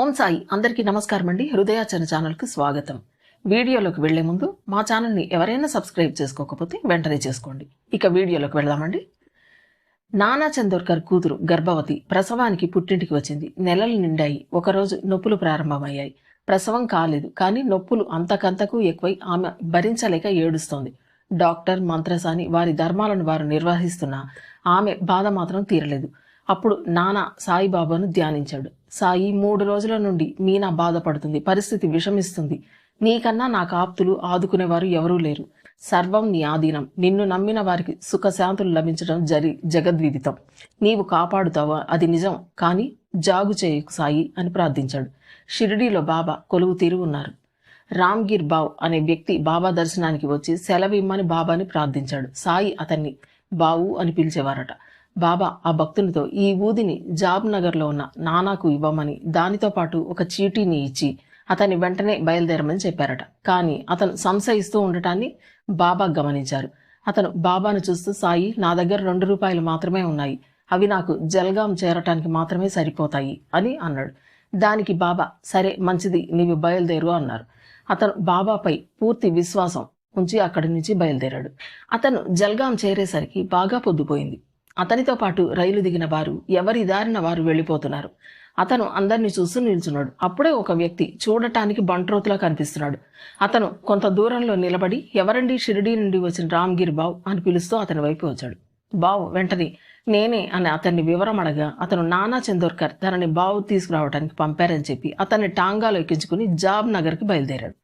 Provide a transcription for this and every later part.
ఓం సాయి. అందరికీ నమస్కారం అండి. హృదయాచరణ ఛానల్కి స్వాగతం. వీడియోలోకి వెళ్ళే ముందు మా ఛానల్ని ఎవరైనా సబ్స్క్రైబ్ చేసుకోకపోతే వెంటనే చేసుకోండి. ఇక వీడియోలోకి వెళ్దామండి. నానా చందోర్కర్ కూతురు గర్భవతి ప్రసవానికి పుట్టింటికి వచ్చింది. నెలలు నిండాయి. ఒకరోజు నొప్పులు ప్రారంభమయ్యాయి. ప్రసవం కాలేదు. కానీ నొప్పులు అంతకంతకు ఎక్కువై ఆమె భరించలేక ఏడుస్తోంది. డాక్టర్ మంత్రసాని వారి ధర్మాలను వారు నిర్వహిస్తున్నా ఆమె బాధ మాత్రం తీరలేదు. అప్పుడు నానా సాయిబాబాను ధ్యానించాడు. సాయి మూడు రోజుల నుండి మీనా బాధపడుతుంది పరిస్థితి విషమిస్తుంది. నీకన్నా నాకు ఆప్తులు ఆదుకునేవారు ఎవరూ లేరు. సర్వం నీ ఆధీనం. నిన్ను నమ్మిన వారికి సుఖశాంతులు లభించడం జరి జగద్విదితం. నీవు కాపాడుతావా? అది నిజం. కానీ జాగు చేయకు సాయి అని ప్రార్థించాడు. షిరిడీలో బాబా కొలువు తీరు ఉన్నారు. రామ్గిర్ బావ్ అనే వ్యక్తి బాబా దర్శనానికి వచ్చి సెలవిమ్మని బాబాని ప్రార్థించాడు. సాయి అతన్ని బావు అని పిలిచేవారట. బాబా ఆ భక్తునితో ఈ ఊదిని జాబ్ నగర్లో ఉన్న నానాకు ఇవ్వమని దానితో పాటు ఒక చీటీని ఇచ్చి అతన్ని వెంటనే బయలుదేరమని చెప్పారట. కానీ అతను సంశయిస్తూ ఉండటాన్ని బాబా గమనించారు. అతను బాబాను చూస్తూ సాయి నా దగ్గర రెండు రూపాయలు మాత్రమే ఉన్నాయి. అవి నాకు జల్గాం చేరటానికి మాత్రమే సరిపోతాయి అని అన్నాడు. దానికి బాబా సరే మంచిది నీవు బయలుదేరు అన్నారు. అతను బాబాపై పూర్తి విశ్వాసం ఉంచి అక్కడి నుంచి బయలుదేరాడు. అతను జల్గాం చేరేసరికి బాగా పొద్దుపోయింది. అతనితో పాటు రైలు దిగిన వారు ఎవరి దారిన వారు వెళ్ళిపోతున్నారు. అతను అందరిని చూస్తూ నిల్చున్నాడు. అప్పుడే ఒక వ్యక్తి చూడటానికి బంట్రోతులా కనిపిస్తున్నాడు. అతను కొంత దూరంలో నిలబడి ఎవరండి షిరిడీ నుండి వచ్చిన రామ్గిర్ బావ్? అని పిలుస్తూ అతని వైపు వచ్చాడు. బావ్ వెంటనే నేనే అని అతన్ని వివరం అడగా అతను నానా చందోర్కర్ తనని బావు తీసుకురావడానికి పంపారని చెప్పి అతన్ని టాంగాలో ఎక్కించుకుని జాబ్ నగర్కి బయలుదేరాడు.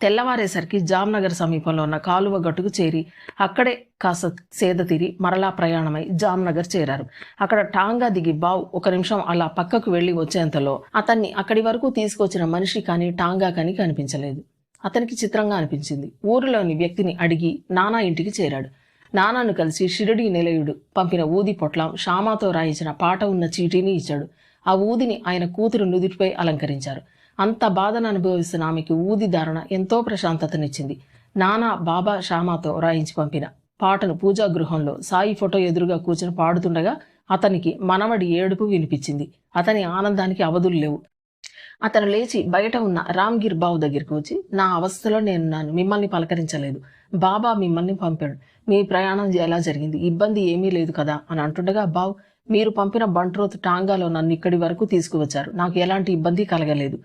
తెల్లవారేసరికి జామ్నగర్ సమీపంలో ఉన్న కాలువ గట్టుకు చేరి అక్కడే కాస్త సేద తీరి మరలా ప్రయాణమై జామ్నగర్ చేరారు. అక్కడ టాంగా దిగి బావ్ ఒక నిమిషం అలా పక్కకు వెళ్ళి వచ్చేంతలో అతన్ని అక్కడి వరకు తీసుకొచ్చిన మనిషి కానీ టాంగా కానీ కనిపించలేదు. అతనికి చిత్రంగా అనిపించింది. ఊరిలోని వ్యక్తిని అడిగి నానా ఇంటికి చేరాడు. నానాను కలిసి షిరిడి నిలయుడు పంపిన ఊది పొట్లం షామాతో రాయించిన పాట ఉన్న చీటీని ఇచ్చాడు. ఆ ఊదిని ఆయన కూతురు నుదుటిపై అలంకరించారు. అంత బాధను అనుభవిస్తున్న ఆమెకి ఊది ధారణ ఎంతో ప్రశాంతతనిచ్చింది. నానా బాబా షామాతో రాయించి పంపిన పాటను పూజా గృహంలో సాయి ఫోటో ఎదురుగా కూర్చుని పాడుతుండగా అతనికి మనవడి ఏడుపు వినిపించింది. అతని ఆనందానికి అవధులు లేవు. అతను లేచి బయట ఉన్న రామ్గిర్ బావు దగ్గరికి వచ్చి నా అవస్థలో నేను నన్ను మిమ్మల్ని పలకరించలేదు. బాబా మిమ్మల్ని పంపాడు. మీ ప్రయాణం ఎలా జరిగింది? ఇబ్బంది ఏమీ లేదు కదా? అని అంటుండగా బావ్ మీరు పంపిన బంట్రోత్ టాంగాలో నన్ను ఇక్కడి వరకు తీసుకువచ్చారు. నాకు ఎలాంటి ఇబ్బంది కలగలేదు.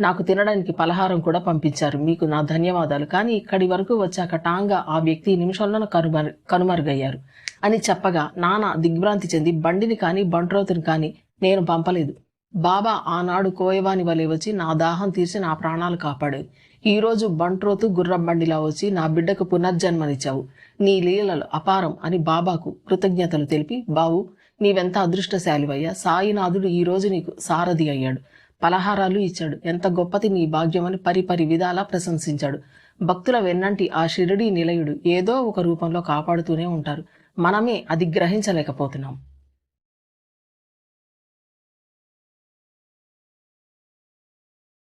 నాకు తినడానికి పలహారం కూడా పంపించారు. మీకు నా ధన్యవాదాలు. కానీ ఇక్కడి వరకు వచ్చాక టాంగా ఆ వ్యక్తి నిమిషంలో కనుమరు కనుమరుగయ్యారు. అని చెప్పగా నాన్న దిగ్భ్రాంతి చెంది బండిని కానీ బంట్రోతుని కానీ నేను పంపలేదు. బాబా ఆనాడు కోయవాని వలె వచ్చి నా దాహం తీర్చి నా ప్రాణాలు కాపాడాడు. ఈరోజు బంట్రోతు గుర్రం బండిలా వచ్చి నా బిడ్డకు పునర్జన్మనిచ్చావు. నీ లీలలు అపారం అని బాబాకు కృతజ్ఞతలు తెలిపి బావు నీవెంత అదృష్టశాలివయ్యా. సాయినాథుడు ఈరోజు నీకు సారథి అయ్యాడు. పలహారాలు ఇచ్చాడు. ఎంత గొప్పది నీ భాగ్యమని పరిపరి విధాలా ప్రశంసించాడు. భక్తుల వెన్నంటి ఆ షిరిడి నిలయుడు ఏదో ఒక రూపంలో కాపాడుతూనే ఉంటారు. మనమే అది గ్రహించలేకపోతున్నాం.